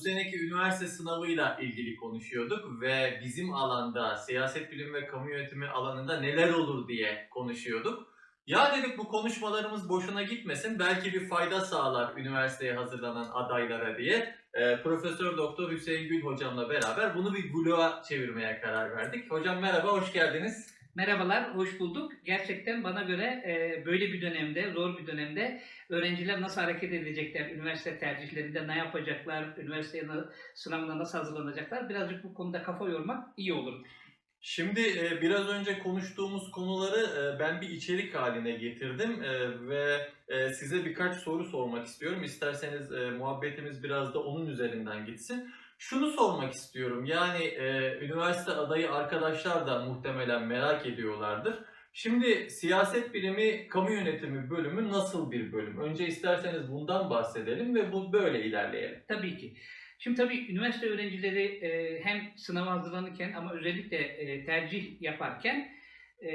seneki üniversite sınavıyla ilgili konuşuyorduk ve bizim alanda siyaset bilimi ve kamu yönetimi alanında neler olur diye konuşuyorduk. Ya dedik bu konuşmalarımız boşuna gitmesin belki bir fayda sağlar üniversiteye hazırlanan adaylara diye e, Profesör Doktor Hüseyin Gül hocamla beraber bunu bir vloga çevirmeye karar verdik. Hocam merhaba, hoş geldiniz. Merhabalar, hoş bulduk. Gerçekten bana göre e, böyle bir dönemde, zor bir dönemde öğrenciler nasıl hareket edecekler, üniversite tercihlerinde ne yapacaklar, üniversiteye na- sınavına nasıl hazırlanacaklar, birazcık bu konuda kafa yormak iyi olur. Şimdi e, biraz önce konuştuğumuz konuları e, ben bir içerik haline getirdim e, ve e, size birkaç soru sormak istiyorum. İsterseniz e, muhabbetimiz biraz da onun üzerinden gitsin. Şunu sormak istiyorum. Yani e, üniversite adayı arkadaşlar da muhtemelen merak ediyorlardır. Şimdi siyaset bilimi kamu yönetimi bölümü nasıl bir bölüm? Önce isterseniz bundan bahsedelim ve bu böyle ilerleyelim. Tabii ki. Şimdi tabii üniversite öğrencileri e, hem sınava hazırlanırken ama özellikle e, tercih yaparken e,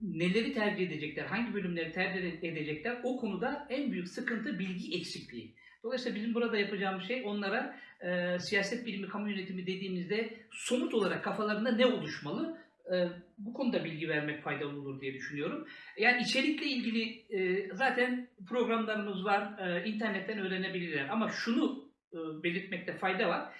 neleri tercih edecekler, hangi bölümleri tercih edecekler o konuda en büyük sıkıntı bilgi eksikliği. Dolayısıyla bizim burada yapacağımız şey onlara e, siyaset bilimi, kamu yönetimi dediğimizde somut olarak kafalarında ne oluşmalı e, bu konuda bilgi vermek faydalı olur diye düşünüyorum. Yani içerikle ilgili e, zaten programlarımız var, e, internetten öğrenebilirler. Ama şunu e, belirtmekte fayda var.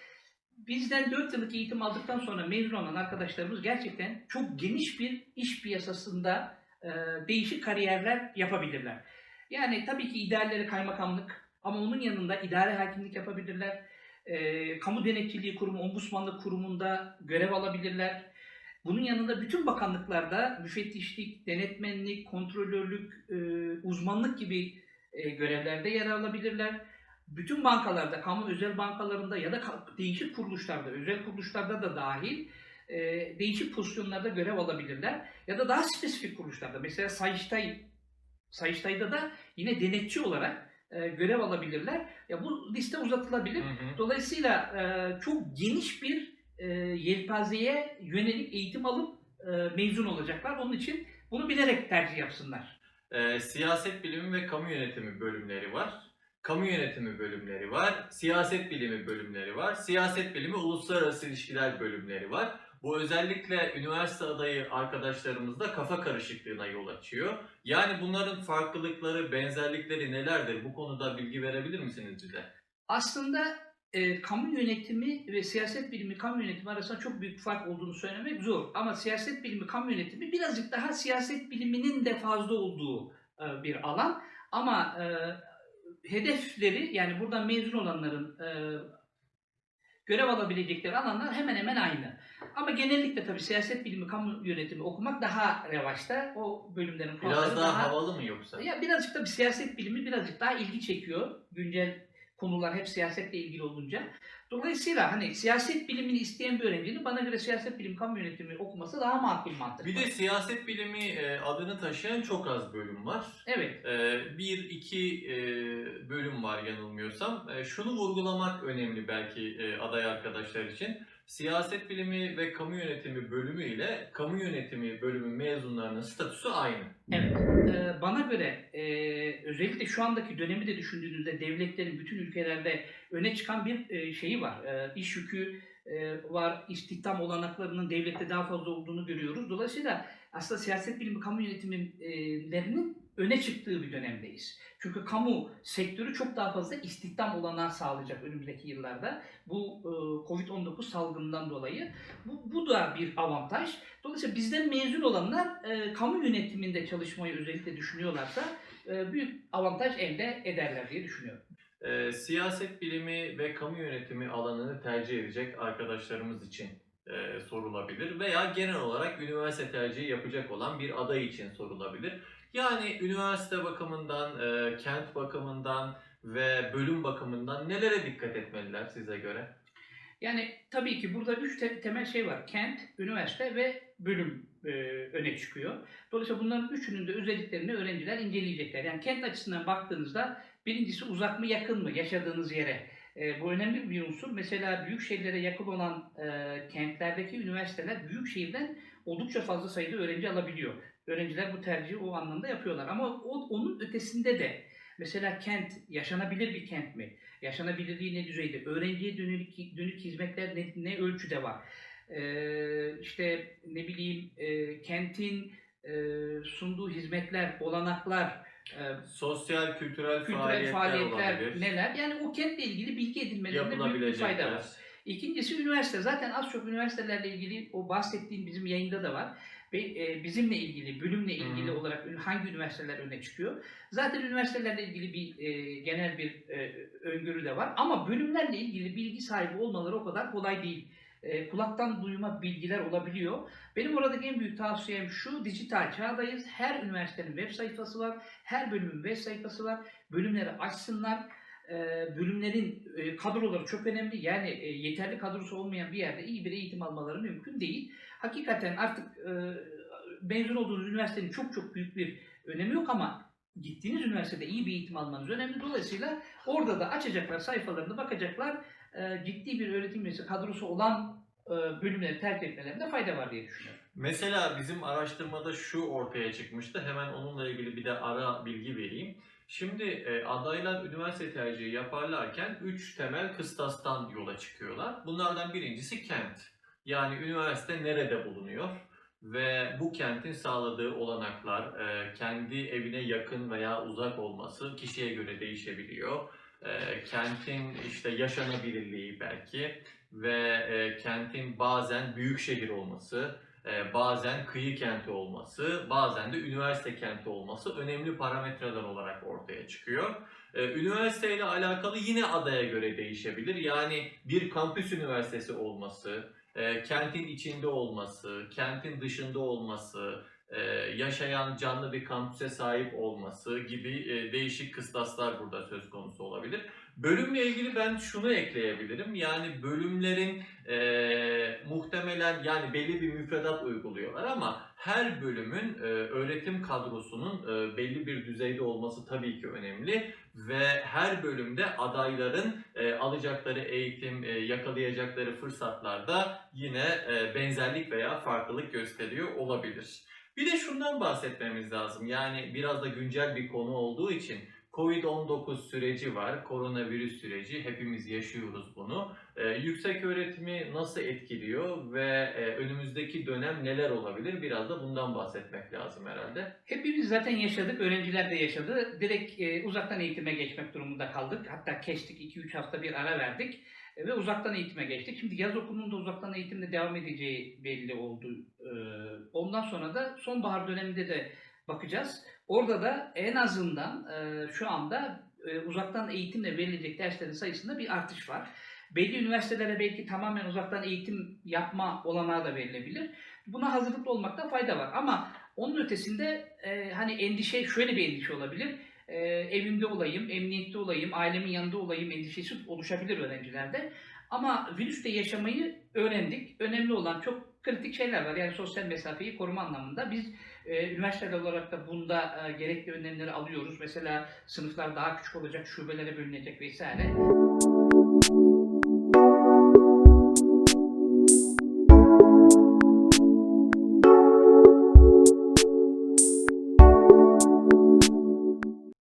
Bizden 4 yıllık eğitim aldıktan sonra mezun olan arkadaşlarımız gerçekten çok geniş bir iş piyasasında e, değişik kariyerler yapabilirler. Yani tabii ki idealleri kaymakamlık ama onun yanında idare hakimlik yapabilirler. E, kamu denetçiliği kurumu, ombudsmanlık kurumunda görev alabilirler. Bunun yanında bütün bakanlıklarda müfettişlik, denetmenlik, kontrolörlük, e, uzmanlık gibi e, görevlerde yer alabilirler. Bütün bankalarda, kamu özel bankalarında ya da değişik kuruluşlarda, özel kuruluşlarda da dahil e, değişik pozisyonlarda görev alabilirler. Ya da daha spesifik kuruluşlarda, mesela Sayıştay, Sayıştay'da da yine denetçi olarak e, görev alabilirler. Ya bu liste uzatılabilir. Hı hı. Dolayısıyla e, çok geniş bir e, yelpazeye yönelik eğitim alıp e, mezun olacaklar. Onun için bunu bilerek tercih yapsınlar. Ee, siyaset bilimi ve kamu yönetimi bölümleri var. Kamu yönetimi bölümleri var. Siyaset bilimi bölümleri var. Siyaset bilimi uluslararası ilişkiler bölümleri var. Bu özellikle üniversite adayı arkadaşlarımızda kafa karışıklığına yol açıyor. Yani bunların farklılıkları, benzerlikleri nelerdir? Bu konuda bilgi verebilir misiniz bize? Aslında e, kamu yönetimi ve siyaset bilimi, kamu yönetimi arasında çok büyük fark olduğunu söylemek zor. Ama siyaset bilimi, kamu yönetimi birazcık daha siyaset biliminin de fazla olduğu e, bir alan. Ama e, hedefleri yani buradan mezun olanların e, görev alabilecekleri alanlar hemen hemen aynı. Ama genellikle tabii siyaset bilimi, kamu yönetimi okumak daha revaçta. O bölümlerin Biraz daha havalı mı yoksa? ya birazcık da bir siyaset bilimi birazcık daha ilgi çekiyor. Güncel konular hep siyasetle ilgili olunca. Dolayısıyla hani siyaset bilimini isteyen bir öğrencinin bana göre siyaset bilim kamu yönetimi okuması daha makul mantıklı. Bir de siyaset bilimi e, adını taşıyan çok az bölüm var. Evet. Ee, bir iki e, bölüm var yanılmıyorsam. E, Şunu vurgulamak önemli belki e, aday arkadaşlar için. Siyaset bilimi ve kamu yönetimi bölümü ile kamu yönetimi bölümü mezunlarının statüsü aynı. Evet. Ee, bana göre e, özellikle şu andaki dönemi de düşündüğünüzde devletlerin bütün ülkelerde öne çıkan bir e, şeyi var. E, iş yükü e, var, istihdam olanaklarının devlette daha fazla olduğunu görüyoruz. Dolayısıyla aslında siyaset bilimi, kamu yönetimlerinin öne çıktığı bir dönemdeyiz. Çünkü kamu sektörü çok daha fazla istihdam olanağı sağlayacak önümüzdeki yıllarda. Bu e, Covid-19 salgından dolayı. Bu, bu da bir avantaj. Dolayısıyla bizden mezun olanlar e, kamu yönetiminde çalışmayı özellikle düşünüyorlarsa e, büyük avantaj elde ederler diye düşünüyorum. E, siyaset bilimi ve kamu yönetimi alanını tercih edecek arkadaşlarımız için e, sorulabilir veya genel olarak üniversite tercihi yapacak olan bir aday için sorulabilir. Yani üniversite bakımından, e, kent bakımından ve bölüm bakımından nelere dikkat etmeliler size göre? Yani tabii ki burada üç te- temel şey var. Kent, üniversite ve bölüm e, öne çıkıyor. Dolayısıyla bunların üçünün de özelliklerini öğrenciler inceleyecekler. Yani kent açısından baktığınızda birincisi uzak mı yakın mı yaşadığınız yere. E, bu önemli bir unsur. Mesela büyük şehirlere yakın olan e, kentlerdeki üniversiteler büyük şehirden oldukça fazla sayıda öğrenci alabiliyor. Öğrenciler bu tercihi o anlamda yapıyorlar. Ama o, onun ötesinde de Mesela kent yaşanabilir bir kent mi? Yaşanabilirliği ne düzeyde? Öğrenciye dönük, dönük hizmetler ne, ne ölçüde var? Ee, işte ne bileyim e, kentin e, sunduğu hizmetler, olanaklar, e, Sosyal, kültürel, kültürel faaliyetler, faaliyetler olabilir. neler? Yani o kentle ilgili bilgi edinmelerinde büyük bir fayda var. İkincisi üniversite. Zaten az çok üniversitelerle ilgili o bahsettiğim bizim yayında da var. Ve e, bizimle ilgili, bölümle ilgili Hı. olarak hangi üniversiteler öne çıkıyor? Zaten üniversitelerle ilgili bir e, genel bir e, öngörü de var. Ama bölümlerle ilgili bilgi sahibi olmaları o kadar kolay değil. E, kulaktan duyma bilgiler olabiliyor. Benim oradaki en büyük tavsiyem şu, dijital çağdayız. Her üniversitenin web sayfası var. Her bölümün web sayfası var. Bölümleri açsınlar bölümlerin e, kadroları çok önemli. Yani e, yeterli kadrosu olmayan bir yerde iyi bir eğitim almaları mümkün değil. Hakikaten artık e, mezun olduğunuz üniversitenin çok çok büyük bir önemi yok ama gittiğiniz üniversitede iyi bir eğitim almanız önemli. Dolayısıyla orada da açacaklar sayfalarını bakacaklar. E, ciddi bir öğretim üyesi kadrosu olan e, bölümleri tercih etmelerinde fayda var diye düşünüyorum. Mesela bizim araştırmada şu ortaya çıkmıştı. Hemen onunla ilgili bir de ara bilgi vereyim. Şimdi e, adaylar üniversite tercihi yaparlarken 3 temel kıstastan yola çıkıyorlar. Bunlardan birincisi kent. Yani üniversite nerede bulunuyor? Ve bu kentin sağladığı olanaklar, e, kendi evine yakın veya uzak olması kişiye göre değişebiliyor. E, kentin işte yaşanabilirliği belki ve e, kentin bazen büyük şehir olması, bazen kıyı kenti olması, bazen de üniversite kenti olması önemli parametreler olarak ortaya çıkıyor. E, Üniversite ile alakalı yine adaya göre değişebilir. Yani bir kampüs üniversitesi olması, e, kentin içinde olması, kentin dışında olması, e, yaşayan canlı bir kampüse sahip olması gibi e, değişik kıstaslar burada söz konusu olabilir. Bölümle ilgili ben şunu ekleyebilirim. Yani bölümlerin e, muhtemelen yani belli bir müfredat uyguluyorlar ama her bölümün e, öğretim kadrosunun e, belli bir düzeyde olması tabii ki önemli ve her bölümde adayların e, alacakları eğitim, e, yakalayacakları fırsatlarda yine e, benzerlik veya farklılık gösteriyor olabilir. Bir de şundan bahsetmemiz lazım. Yani biraz da güncel bir konu olduğu için Covid-19 süreci var, koronavirüs süreci. Hepimiz yaşıyoruz bunu. Ee, yüksek öğretimi nasıl etkiliyor ve e, önümüzdeki dönem neler olabilir? Biraz da bundan bahsetmek lazım herhalde. Hepimiz zaten yaşadık, öğrenciler de yaşadı. Direkt e, uzaktan eğitime geçmek durumunda kaldık. Hatta kestik, 2-3 hafta bir ara verdik ve uzaktan eğitime geçtik. Şimdi yaz okulunun da uzaktan eğitimde devam edeceği belli oldu. E, ondan sonra da sonbahar döneminde de bakacağız. Orada da en azından e, şu anda e, uzaktan eğitimle verilecek derslerin sayısında bir artış var. Belli üniversitelere belki tamamen uzaktan eğitim yapma olanağı da verilebilir. Buna hazırlıklı olmakta fayda var. Ama onun ötesinde e, hani endişe şöyle bir endişe olabilir. E, evimde olayım, emniyette olayım, ailemin yanında olayım endişesi oluşabilir öğrencilerde. Ama virüste yaşamayı öğrendik. Önemli olan çok kritik şeyler var. Yani sosyal mesafeyi koruma anlamında. Biz e, üniversiteler olarak da bunda e, gerekli önlemleri alıyoruz. Mesela sınıflar daha küçük olacak, şubelere bölünecek vesaire.